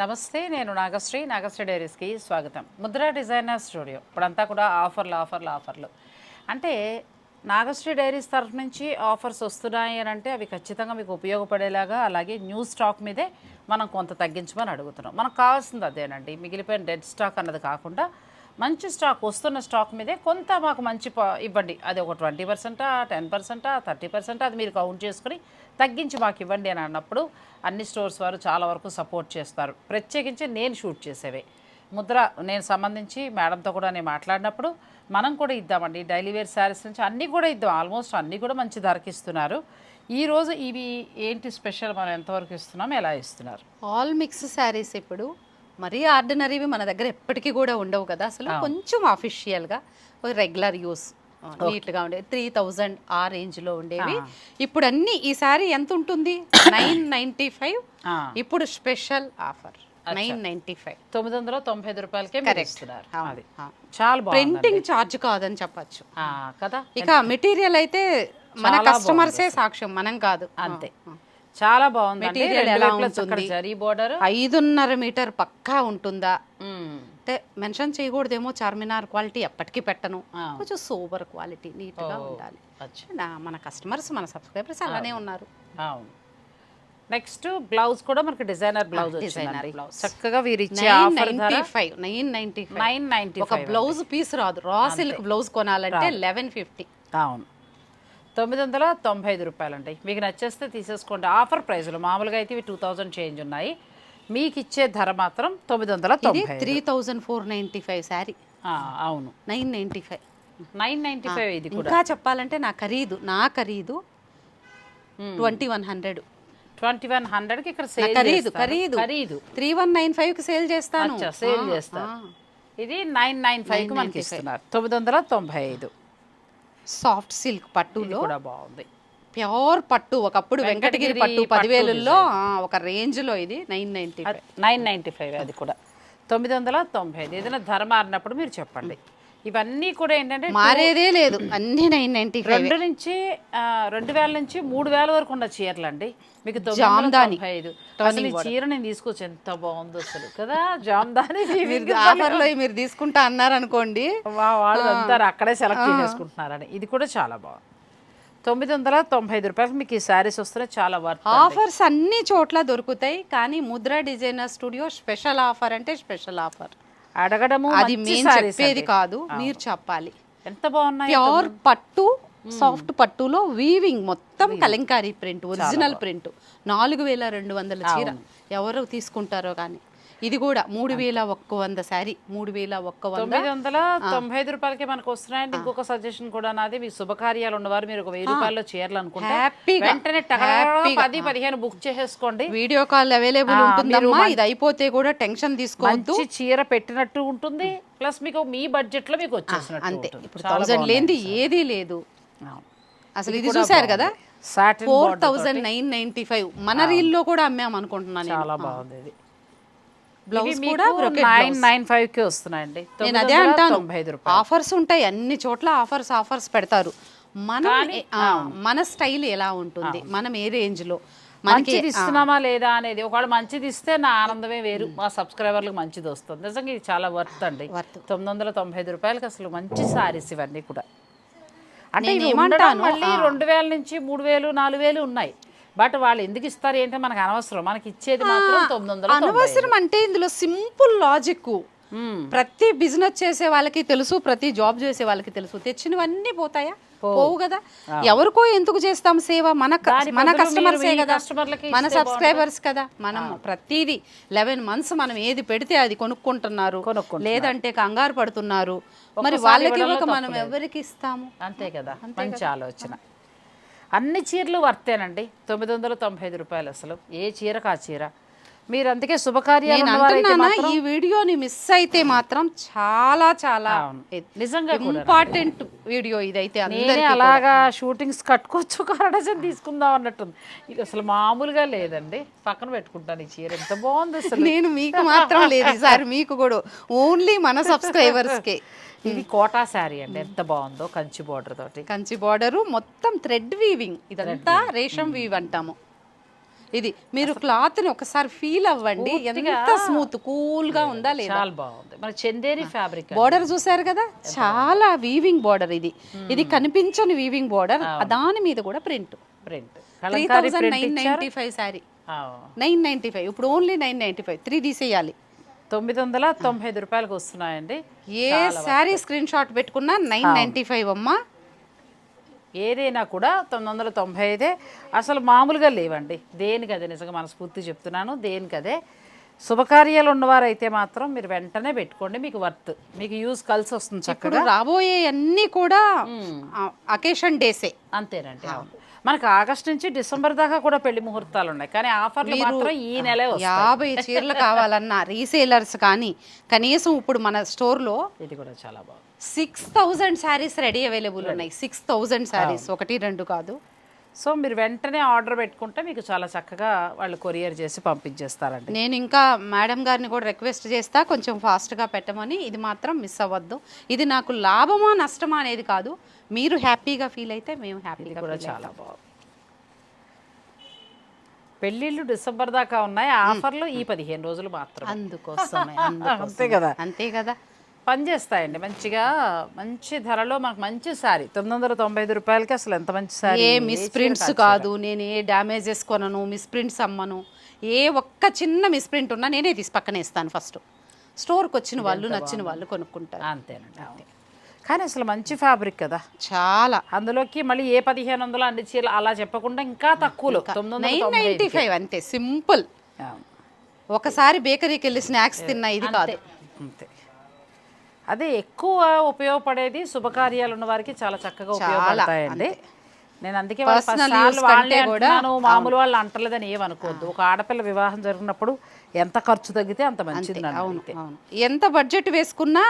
నమస్తే నేను నాగశ్రీ. నాగశ్రీ డైరీస్కి స్వాగతం. Mudra designer studio. ఇప్పుడంతా కూడా ఆఫర్లు ఆఫర్లు ఆఫర్లు. అంటే నాగశ్రీ డైరీస్ తరఫు నుంచి ఆఫర్స్ వస్తున్నాయి అని అంటే అవి ఖచ్చితంగా మీకు ఉపయోగపడేలాగా అలాగే న్యూ స్టాక్ మీదే మనం కొంత తగ్గించమని అడుగుతున్నాం. మనకు కావాల్సింది అదేనండి. మిగిలిపోయిన డెడ్ స్టాక్ అన్నది కాకుండా మంచి స్టాక్ వస్తున్న స్టాక్ మీదే కొంత మాకు మంచి ప- ఇవ్వండి. అది ఒక ట్వంటీ పర్సెంటా టెన్ పర్సెంటా థర్టీ పర్సెంటా అది మీరు కౌంట్ చేసుకుని తగ్గించి మాకు ఇవ్వండి అని అన్నప్పుడు అన్ని స్టోర్స్ వారు చాలా వరకు సపోర్ట్ చేస్తారు. ప్రత్యేకించి నేను షూట్ చేసేవే. ముద్ర నేను సంబంధించి మేడంతో కూడా నేను మాట్లాడినప్పుడు మనం కూడా ఇద్దామండి. డైలీ వేర్ శారీస్ నుంచి అన్నీ కూడా ఇద్దాం. ఆల్మోస్ట్ అన్నీ కూడా మంచి ధరకి ఇస్తున్నారు. ఈరోజు ఇవి ఏంటి స్పెషల్? మనం ఎంతవరకు ఇస్తున్నాం? ఎలా ఇస్తున్నారు? ఆల్ మిక్స్ శారీస్ ఇప్పుడు మరీ ఆర్డినరీవి మన దగ్గర ఎప్పటికీ కూడా ఉండవు కదా. అసలు కొంచెం అఫీషియల్గా రెగ్యులర్ యూస్ నీట్గా ఉండేవి. త్రీ థౌజండ్ ఆ రేంజ్లో ఉండేవి. ఇప్పుడు అన్ని ఈ శారీ ఎంత ఉంటుంది? Nine ninety five. ఇప్పుడు special offer nine ninety five. తొమ్మిది వందల తొంభై ఐదు రూపాయలకే అది. అవును. చాలా ప్రింటింగ్ ఛార్జ్ కాదని చెప్పచ్చు. కదా. ఇక మెటీరియల్ అయితే మన కస్టమర్సే సాక్ష్యం మనం కాదు. అంతే. చాలా బాగుంది Material ఎలా ఉంటుంది? జరీ బోర్డర్. ఐదున్నర మీటర్ పక్కా ఉంటుందా? అంటే మెన్షన్ చేయకూడదేమో చార్మినార్ క్వాలిటీ ఎప్పటికీ పెట్టను. కొంచెం సూపర్ క్వాలిటీ నీట్గా ఉండాలి. మన కస్టమర్స్ మన సబ్స్క్రైబర్స్ అలానే ఉన్నారు. అవును. నెక్స్ట్ బ్లౌజ్ కూడా మనకి డిజైనర్ బ్లౌజ్ వచ్చిందండి blouse. చక్కగా వీరు ఇచ్చే నైన్ ఆఫర్ ధర ninety five nine ninety nine ninety ఒక బ్లౌజ్ పీస్ రాదు. రా సిల్క్ బ్లౌజ్ కొనాలంటే లెవెన్ ఫిఫ్టీ. అవును. తొమ్మిది వందల తొంభై ఐదు రూపాయలండి. మీకు నచ్చేస్తే తీసేసుకోండి. ఆఫర్ ప్రైస్లు మామూలుగా అయితే ఇవి టూ థౌజండ్ చేంజ్ ఉన్నాయి. మీకు ఇచ్చే ధర మాత్రం తొమ్మిది వందల తొంభై three thousand four ninety five sari. ఆ, అవును. Nine ninety five. Nine ninety five ఇది కూడా. ఇంకా చెప్పాలంటే నా ఖరీదు నా ఖరీదు twenty one hundred. Twenty one హండ్రెడ్కి ఇక్కడ నా సేల్ ఖరీదు ఖరీదు. ఖరీదు. త్రీ వన్ నైన్ ఫైవ్కి సేల్ చేస్తాను. సేల్ ఆ. ఇది నైన్ నైన్ ఫైవ్కి మనకి ఇస్తున్నారు. తొమ్మిది వందల తొంభై ఐదు. సాఫ్ట్ సిల్క్ పట్టులో కూడా బాగుంది. ప్యూర్ పట్టు. ఒకప్పుడు వెంకటగిరి పట్టు ఆ, ఒక రేంజ్లో ఇది nine ninety nine ninety five అది కూడా. తొమ్మిది వందల తొంభై ఐదు. ఏదైనా ధర మారినప్పుడు మీరు చెప్పండి. ఇవన్నీ కూడా ఏంటంటే మారేదే లేదు. అన్ని నైన్ నైన్టీ రెండు నుంచి రెండు వేల నుంచి మూడు వేల వరకు ఉన్న చీరలు అండి మీకు జామ్దాని. అసలు ఈ చీర నేను తీసుకొచ్చి ఎంత బాగుందో అసలు కదా? జామ్దాని మీరు ఆఫర్లో మీరు తీసుకుంటా అన్నారు అనుకోండి వా- వాళ్ళు అందరు అక్కడే సెలెక్ట్ చేసేసుకుంటున్నారని. ఇది కూడా చాలా బాగుంది. తొమ్మిది వందల తొంభై ఐదు రూపాయలకి మీకు ఈ శారీస్ వస్తే చాలా వర్త్ ఆఫర్స్ అన్ని చోట్ల దొరుకుతాయి కానీ Mudra designer studio special offer అంటే స్పెషల్ ఆఫర్. అడగడము అది మేము చెప్పేది. కాదు మీరు చెప్పాలి. ఎంత బాగున్నాయి ప్యూర్ పట్టు సాఫ్ట్ పట్టులో వీవింగ్ మొత్తం కలంకారీ ప్రింట్ ఒరిజినల్ ప్రింట్. నాలుగు వేల రెండు వందల చీర ఎవరు తీసుకుంటారో కానీ. ఇది కూడా మూడు వేల ఒక్క వంద శారీ మూడు వేల ఒక్క తొమ్మిది వందల తొంభై ఐదు రూపాయలకి మనకు వస్తున్నాయండి. ఇంకొక సజెషన్ కూడా నాది. మీ శుభకార్యాలు ఉన్నవారు మీరు ఒక వెయ్యి రూపాయల్లో చీరలు అనుకుంటే హ్యాపీగా, వెంటనే పది పదిహేను బుక్ చేసేసుకోండి. వీడియో కాల్ అవైలబుల్ ఉంటుందమ్మా. ఇది అయిపోతే కూడా టెన్షన్ తీసుకోవద్దు. చీర పెట్టినట్టు ఉంటుంది. ప్లస్ మీకు మీ బడ్జెట్లో మీకు వచ్చేసినట్టు అంతే. ఇప్పుడు థౌజండ్ లేనిది ఏదీ లేదు. అసలు ఇది చూసారు కదా? Four thousand nine ninety five మన రీల్లో కూడా అమ్మాం అనుకుంటున్నాను నేను. చాలా బాగుంది బ్లౌజ్ కూడా నైన్. నైన్ వస్తున్నాయండి అదే అంటాను. ఆఫర్స్ ఉంటాయి అన్ని చోట్ల ఆఫర్స్ ఆఫర్స్ పెడతారు. మనం మన స్టైల్ ఎలా ఉంటుంది? మనం ఏ రేంజ్లో మనకి మంచిది ఇస్తున్నామా లేదా అనేది ఒకవేళ మంచిది ఇస్తే నా ఆనందమే వేరు. మా సబ్స్క్రైబర్లకు మంచిది వస్తుంది. నిజంగా ఇది చాలా వర్త్ అండి. తొమ్మిది వందల తొంభై ఐదు రూపాయలకి అసలు మంచి సారీస్ ఇవన్నీ కూడా. అంటే మళ్ళీ రెండు వేల నుంచి మూడు వేలు నాలుగు వేలు ఉన్నాయి. బట్ వాళ్ళు ఎందుకు ఇస్తారు ఏంటో మనకు అనవసరం. మనకి ఇచ్చేది మాత్రం తొమ్మిది వందల. అనవసరం అంటే ఇందులో సింపుల్ లాజిక్. ప్రతి బిజినెస్ చేసే వాళ్ళకి తెలుసు ప్రతి జాబ్ చేసే వాళ్ళకి తెలుసు. తెచ్చినవన్నీ పోతాయా? పోవు కదా. ఎవరికో ఎందుకు చేస్తాం సేవ? మన మన కస్టమర్సే కదా? మన సబ్స్క్రైబర్స్ కదా? మనం ప్రతిదీ లెవెన్ మంత్స్ మనం ఏది పెడితే అది కొనుక్కుంటున్నారు. లేదంటే కంగారు పడుతున్నారు. మరి వాళ్ళకి మనం. ఎవరికి ఇస్తాము? అంతే కదా. మంచి ఆలోచన. అన్ని చీరలు వర్తేనండి. తొమ్మిది వందల తొంభై ఐదు రూపాయలు అసలు. ఏ చీరకు ఆ చీర? మీరు అందుకే శుభకార్యాలు మాత్రం ఈ వీడియోని మిస్ అయితే మాత్రం చాలా చాలా. నిజంగా ఇంపార్టెంట్ వీడియో ఇదైతే నేనే అలాగా షూటింగ్స్ కట్టుకోవచ్చు ఒక డజన్ తీసుకుందాం అన్నట్టుంది. ఇది అసలు మామూలుగా లేదండి. పక్కన పెట్టుకుంటాను ఈ చీర. ఎంత బాగుంది అసలు. నేను మీకు మాత్రం లేదు ఈసారి మీకు కూడా. ఓన్లీ మన సబ్స్క్రైబర్స్ కే. ఇది కోటా శారీ అండి. ఎంత బాగుందో కంచి బోర్డర్ తోటి. కంచి బార్డరు మొత్తం థ్రెడ్ వీవింగ్ ఇదంతా రేషం వీవ్ అంటాము. ఇది మీరు క్లాత్ని ఒకసారి ఫీల్ అవ్వండి. ఎంత స్మూత్ కూల్గా ఉందా లేదా? చాలా బాగుంది. మన చందేరి ఫ్యాబ్రిక్ బోర్డర్ చూసారు కదా? చాలా వీవింగ్ బోర్డర్ ఇది. ఇది కనిపించని వీవింగ్ బోర్డర్ దాని మీద కూడా print. Print. Three thousand nine ninety five sari nine ninety five ఇప్పుడు only nine ninety five three తీసేయాలి తొమ్మిది వందల తొంభై ఐదు రూపాయలకు వస్తున్నాయండి. ఏ శారీ స్క్రీన్ షాట్ పెట్టుకున్నా నైన్ నైన్టీ ఫైవ్ అమ్మా. ఏదైనా కూడా తొమ్మిది వందల తొంభై ఐదే అసలు మామూలుగా లేవండి. దేనికి అదే నిజంగా మనస్ఫూర్తి చెప్తున్నాను దేనికి అదే శుభకార్యాలు ఉన్నవారు అయితే మాత్రం మీరు వెంటనే పెట్టుకోండి మీకు వర్త్ మీకు యూజ్ కలిసి వస్తుంది చక్కగా. రాబోయే అన్ని కూడా అకేషన్ డేసే. అంతేనండి అవును. మనకు ఆగస్ట్ నుంచి డిసెంబర్ దాకా కూడా పెళ్ళి ముహూర్తాలు ఉన్నాయి. కానీ ఆఫర్లు మాత్రం ఈ నెలే యాభై చీరలు కావాలన్నా రీసేలర్స్ కానీ కనీసం ఇప్పుడు మన స్టోర్లో ఇది కూడా చాలా బాగుంది. Six thousand saris ready available ఉన్నాయి. Six thousand saris. ఒకటి రెండు కాదు. సో మీరు వెంటనే ఆర్డర్ పెట్టుకుంటే మీకు చాలా చక్కగా వాళ్ళు కొరియర్ చేసి పంపించేస్తారండి. నేను ఇంకా మేడం గారిని కూడా రిక్వెస్ట్ చేస్తా కొంచెం ఫాస్ట్గా పెట్టమని. ఇది మాత్రం మిస్ అవ్వద్దు. ఇది నాకు లాభమా నష్టమా అనేది కాదు. మీరు హ్యాపీగా ఫీల్ అయితే మేము హ్యాపీగా కూడా చాలా బాగుంది. పెళ్ళిళ్ళు డిసెంబర్ దాకా ఉన్నాయి. ఆఫర్లు ఈ పదిహేను రోజులు మాత్రం అందుకోసమే. అంతే కదా. అంతే కదా. పనిచేస్తాయండి. మంచిగా మంచి ధరలో మనకు మంచి సారీ తొమ్మిది వందల తొంభై ఐదు రూపాయలకి అసలు ఎంత మంచి సారీ ఏ మిస్ ప్రింట్స్ కాదు నేను ఏ డ్యామేజెస్ కొనను మిస్ ప్రింట్స్ అమ్మను. ఏ ఒక్క చిన్న మిస్ ప్రింట్ ఉన్నా నేనే తీసి పక్కనే ఇస్తాను ఫస్ట్. స్టోర్కి వచ్చిన వాళ్ళు నచ్చిన వాళ్ళు కొనుక్కుంటారు. అంతేనండి అంతే. కానీ అసలు మంచి ఫ్యాబ్రిక్ కదా. చాలా. అందులోకి మళ్ళీ ఏ పదిహేను వందలు అన్ని చీరలు అలా చెప్పకుండా ఇంకా తక్కువలో. నైన్ నైన్టీ ఫైవ్ అంతే సింపుల్. ఒకసారి బేకరీకి వెళ్ళి స్నాక్స్ తిన్నా ఇది కాదు. అంతే. అదే ఎక్కువ ఉపయోగపడేది శుభకార్యాలు ఉన్న వారికి చాలా చక్కగా ఉపయోగపడతాయండి. నేను అందుకే వాళ్ళ మామూలు వాళ్ళు అంటలేదని ఏమనుకోవద్దు ఒక ఆడపిల్ల వివాహం జరిగినప్పుడు ఎంత ఖర్చు తగ్గితే అంత మంచిది అవును ఎంత బడ్జెట్ వేసుకున్నా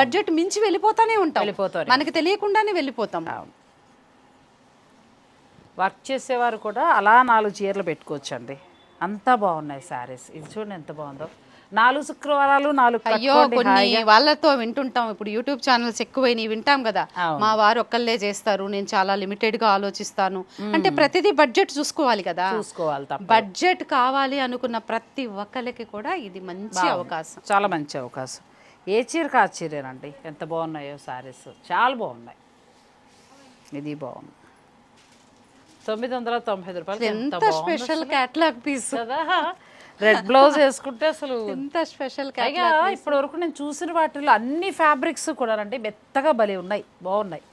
బడ్జెట్ మించి వెళ్ళిపోతానే ఉంటాం. వెళ్ళిపోతానే. మనకి తెలియకుండానే వెళ్ళిపోతాం. వర్క్ చేసేవారు కూడా అలా నాలుగు చీరలు పెట్టుకోవచ్చండి. అంతా బాగున్నాయి శారీస్. ఇది చూడండి ఎంత బాగుందో. నాలుగు శుక్రవారాలు నాలుగు అయ్యో కొన్ని. వాళ్ళతో వింటుంటాం. ఇప్పుడు యూట్యూబ్ ఛానల్స్ ఎక్కువైనవి వింటాం కదా. మా వారు ఒక్కళ్ళే చేస్తారు. నేను చాలా లిమిటెడ్గా ఆలోచిస్తాను అంటే ప్రతిదీ బడ్జెట్ చూసుకోవాలి కదా. చూసుకోవాలి బడ్జెట్ కావాలి అనుకున్న ప్రతి ఒక్కరికి కూడా ఇది మంచి అవకాశం. చాలా మంచి అవకాశం. ఏ చీరకు ఆ చీరేనండి? ఎంత బాగున్నాయో శారీస్. చాలా బాగున్నాయి. ఇది బాగుంది. తొమ్మిది వందల తొంభై రూపాయలు ఎంత స్పెషల్ క్యాట్లాగ్ పీస్. కదా? రెడ్ బ్లౌజ్ వేసుకుంటే అసలు ఎంత స్పెషల్ పైగా ఇప్పటి వరకు నేను చూసిన వాటిలో అన్ని ఫ్యాబ్రిక్స్ కూడా అండి మెత్తగా భలే ఉన్నాయి బాగున్నాయి.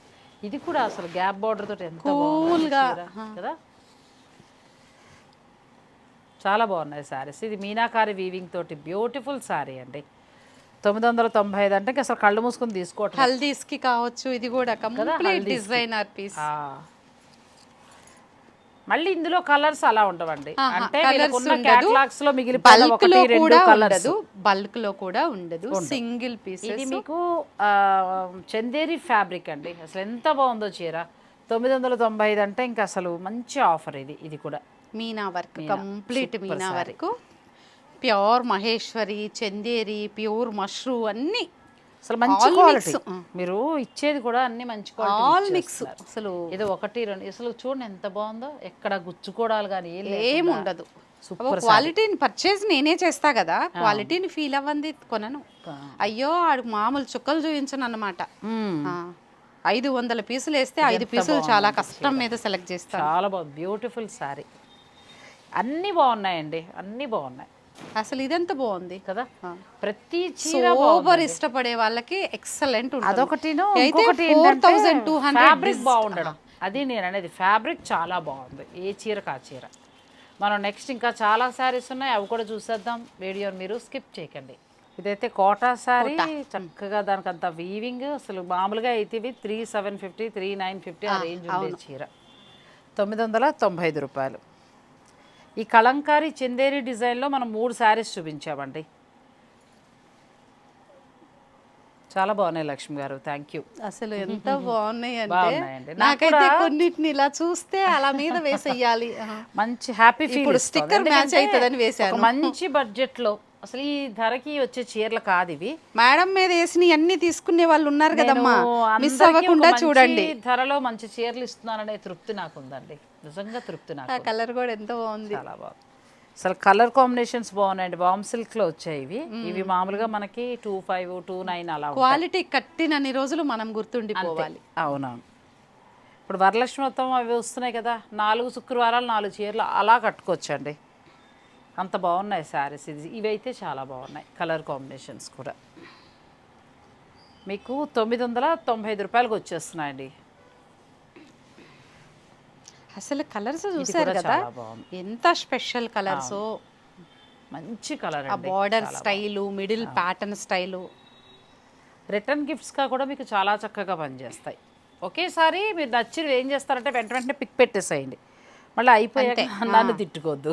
ఇది కూడా అసలు గ్యాప్ బార్డర్ తోటి ఎంత బాగుందో గా, చీర, కదా? చాలా బాగున్నాయి శారీస్ ఇది మీనాకారి వీవింగ్ తోటి బ్యూటిఫుల్ శారీ అండి. తొమ్మిది వందల తొంభై ఐదు అంటే అసలు కళ్ళు మూసుకొని తీసుకోవటం హల్దీస్కి కావచ్చు ఇది కూడా కంప్లీట్ డిజైనర్ పీస్. మళ్ళీ ఇందులో కలర్స్ అలా ఉండవండి. అంటే catalogs లో మిగిలిపోయిన బల్క్ ఒకటి లో రెండు కూడా కలర్స్ ఉండదు. బల్క్లో కూడా ఉండదు. సింగిల్ పీస్ ఇది మీకు చందేరి ఫ్యాబ్రిక్ అండి. అసలు ఎంత బాగుందో చీర. తొమ్మిది వందల తొంభై ఐదు అంటే ఇంకా అసలు మంచి ఆఫర్ ఇది. ఇది కూడా. Meena work complete meena work. Pure Maheshwari Chanderi pure mashru అన్ని అసలు మంచి క్వాలిటీ. మీరు ఇచ్చేది కూడా అన్ని మంచి ఆల్ మిక్స్ అసలు ఇది ఒకటి రెండు అసలు చూడండి ఎంత బాగుందో ఎక్కడ గుచ్చుకోవడాలు కానీ ఏం ఉండదు. క్వాలిటీని పర్చేజ్ నేనే చేస్తా కదా క్వాలిటీని ఫీల్ అవ్వంది కొనను. అయ్యో ఆడు మామూలు చుక్కలు చూపించను. ఆ, ఐదు వందల పీసులు వేస్తే ఐదు పీసులు చాలా కష్టం మీద సెలెక్ట్ చేస్తాను. చాలా బాగుంది. బ్యూటిఫుల్ శారీ అన్నీ బాగున్నాయండి. అన్నీ బాగున్నాయి. అసలు ఇదెంత బాగుంది? కదా? ప్రతి చీర సూపర్ ఇష్టపడే వాళ్ళకి ఎక్సలెంట్ అదొకటిను అయితే ఇంకొకటి four thousand two hundred fabric బాగుండడం. అది నేను అనేది ఫ్యాబ్రిక్ చాలా బాగుంది. ఏ చీరకు ఆ చీర. మనం నెక్స్ట్ ఇంకా చాలా శారీస్ ఉన్నాయి. అవి కూడా చూసేద్దాం. వీడియోని మీరు స్కిప్ చేయకండి. ఇదైతే కోటా శారీ చక్కగా దానికి అంత వీవింగ్ అసలు మామూలుగా అయితే ఇవి three seven fifty three nine fifty ఆ రేంజ్ ఉండే చీర. తొమ్మిది వందల తొంభై ఐదు రూపాయలు. ఈ కలంకారీ చందేరి డిజైన్లో మనం మూడు శారీస్ చూపించామండి. చాలా బాగున్నాయి లక్ష్మి గారు. థ్యాంక్ యూ అసలు ఎంత బాగున్నాయి అంటే నాకైతే కొన్నిటిని ఇలా చూస్తే అలా మీద వేసేయాలి. మంచి హ్యాపీ ఫీల్ ఇప్పుడు sticker match అవుతుందని వేశాను. మంచి బడ్జెట్లో అసలు ఈ ధరకి వచ్చే చీరలు కాదు ఇవి. మేడం మీద వేసిన అన్ని తీసుకునే వాళ్ళు ఉన్నారు కదమ్మా. మిస్ అవ్వకుండా చూడండి. ధరలో మంచి చీరలు ఇస్తున్నాననే తృప్తి నాకు ఉందండి నిజంగా తృప్తి నాకు. ఆ కలర్ కూడా ఎంత బాగుంది. చాలా బాగుంది. అసలు కలర్ కాంబినేషన్స్ బాగున్నాయండి. బామ్ సిల్క్లో వచ్చాయి ఇవి. ఇవి మామూలుగా మనకి టూ ఫైవ్ టూ నైన్ అలా. క్వాలిటీ కట్టినన్ని రోజులు మనం గుర్తుండిపోవాలి. అవునవును. ఇప్పుడు వరలక్ష్మి వ్రతం అవి వస్తున్నాయి కదా. నాలుగు శుక్రవారాలు నాలుగు చీరలు అలా కట్టుకోవచ్చండి. అంత బాగున్నాయి శారీస్. ఇది ఇవైతే చాలా బాగున్నాయి. కలర్ కాంబినేషన్స్ కూడా. మీకు తొమ్మిది వందల తొంభై ఐదు రూపాయలకు వచ్చేస్తున్నాయండి. అసలు కలర్స్ చూసారు కదా. ఎంత స్పెషల్ కలర్స్. మంచి కలర్ ఆ border style middle pattern style. Return గిఫ్ట్స్గా కూడా మీకు చాలా చక్కగా పనిచేస్తాయి. ఒకేసారి మీరు నచ్చి ఏం చేస్తారంటే వెంట వెంటనే పిక్ పెట్టేసేయండి. మళ్ళీ అయిపోయాక నన్ను తిట్టుకోవద్దు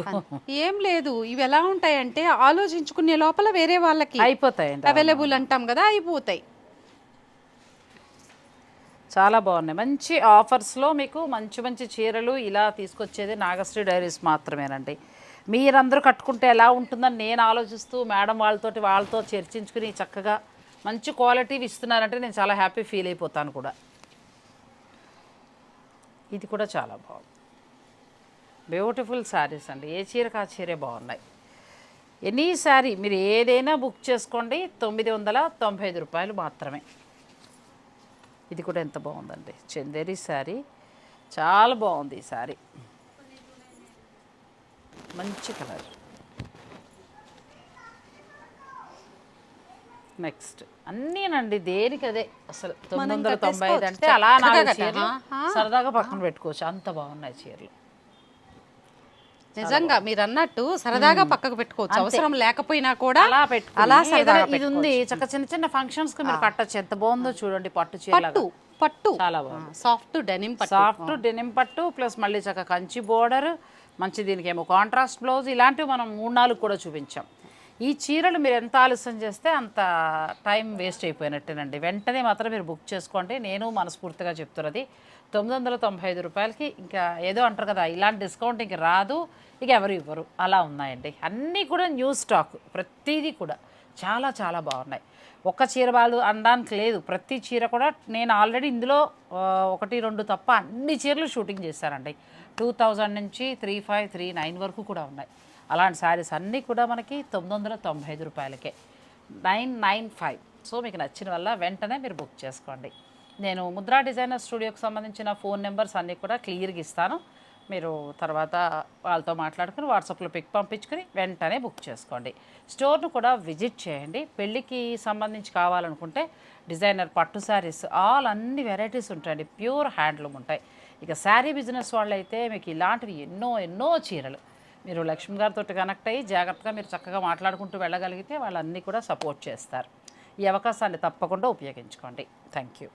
ఏం లేదు. ఇవి ఎలా ఉంటాయంటే ఆలోచించుకునే లోపల వేరే వాళ్ళకి అయిపోతాయండి అవైలబుల్ అంటాం కదా అయిపోతాయి. చాలా బాగున్నాయి. మంచి ఆఫర్స్లో మీకు మంచి మంచి చీరలు ఇలా తీసుకొచ్చేది నాగశ్రీ డైరీస్ మాత్రమేనండి. మీరందరూ కట్టుకుంటే ఎలా ఉంటుందని నేను ఆలోచిస్తూ మేడం వాళ్ళతోటి వాళ్ళతో చర్చించుకుని చక్కగా మంచి క్వాలిటీ ఇస్తున్నారంటే నేను చాలా హ్యాపీ ఫీల్ అయిపోతాను కూడా. ఇది కూడా చాలా బాగుంది. బ్యూటిఫుల్ శారీస్ అండి. ఏ చీరకు ఆ చీరే బాగున్నాయి. ఎనీ శారీ మీరు ఏదైనా బుక్ చేసుకోండి. తొమ్మిది వందల తొంభై ఐదు రూపాయలు మాత్రమే. ఇది కూడా ఎంత బాగుందండి. చందేరి శారీ. చాలా బాగుంది ఈ శారీ. మంచి కలర్. నెక్స్ట్. అన్నీనండి దేనికి అదే? అసలు తొమ్మిది వందల తొంభై ఐదు అంటే అలా నాలుగు చీరలు. సరదాగా పక్కన పెట్టుకోవచ్చు. అంత బాగున్నాయి చీరలు. నిజంగా మీరు అన్నట్టు సరదాగా పక్కకు పెట్టుకోవచ్చు. అవసరం లేకపోయినా కూడా అలా అలా సరదాగా ఇది ఉంది చక్క చిన్న చిన్న ఫంక్షన్స్కి మీరు కట్టచ్చు. ఎంత బాగుందో చూడండి పట్టు చీర పట్టు పట్టు. చాలా బాగుంది. సాఫ్ట్ డెనిమ్ పట్టు. సాఫ్ట్ డెనిమ్ పట్టు ప్లస్ మళ్ళీ చక్క కంచి బోర్డర్ మంచి దీనికి ఏమో కాంట్రాస్ట్ బ్లౌజ్ ఇలాంటివి మనం మూడు నాలుగు కూడా చూపించాం. ఈ చీరలు మీరు ఎంత ఆలస్యం చేస్తే అంత టైం వేస్ట్ అయిపోయినట్టేనండి. వెంటనే మాత్రం మీరు బుక్ చేసుకోండి. నేను మనస్ఫూర్తిగా చెప్తున్నది తొమ్మిది వందల తొంభై ఐదు రూపాయలకి ఇంకా ఏదో అంటారు కదా ఇలాంటి డిస్కౌంట్ ఇంక రాదు ఇక ఎవరు ఇవ్వరు. అలా ఉన్నాయండి. అన్నీ కూడా న్యూ స్టాక్ ప్రతిదీ కూడా చాలా చాలా బాగున్నాయి. ఒక్క చీర వాళ్ళు అనడానికి లేదు. ప్రతి చీర కూడా నేను ఆల్రెడీ ఇందులో ఒకటి రెండు తప్ప అన్ని చీరలు షూటింగ్ చేశానండి. టూ థౌజండ్ నుంచి త్రీ ఫైవ్ త్రీ నైన్ వరకు కూడా ఉన్నాయి. అలాంటి శారీస్ అన్నీ కూడా మనకి తొమ్మిది వందల తొంభై ఐదు రూపాయలకే. Nine nine five. సో మీకు నచ్చిన వల్ల వెంటనే మీరు బుక్ చేసుకోండి. నేను ముద్రా డిజైనర్ స్టూడియోకి సంబంధించిన ఫోన్ నెంబర్స్ అన్నీ కూడా క్లియర్గా ఇస్తాను. మీరు తర్వాత వాళ్ళతో మాట్లాడుకుని వాట్సాప్లో పిక్ పంపించుకుని వెంటనే బుక్ చేసుకోండి. స్టోర్ను కూడా విజిట్ చేయండి. పెళ్ళికి సంబంధించి కావాలనుకుంటే డిజైనర్ పట్టు శారీస్ ఆల్ అన్ని వెరైటీస్ ఉంటాయండి. ప్యూర్ హ్యాండ్లూమ్ ఉంటాయి. ఇక శారీ బిజినెస్ వాళ్ళైతే మీకు ఇలాంటివి ఎన్నో ఎన్నో చీరలు. మీరు లక్ష్మి గారితో కనెక్ట్ అయ్యి జాగ్రత్తగా మీరు చక్కగా మాట్లాడుకుంటూ వెళ్ళగలిగితే వాళ్ళన్నీ కూడా సపోర్ట్ చేస్తారు. ఈ అవకాశాన్ని తప్పకుండా ఉపయోగించుకోండి. Thank you.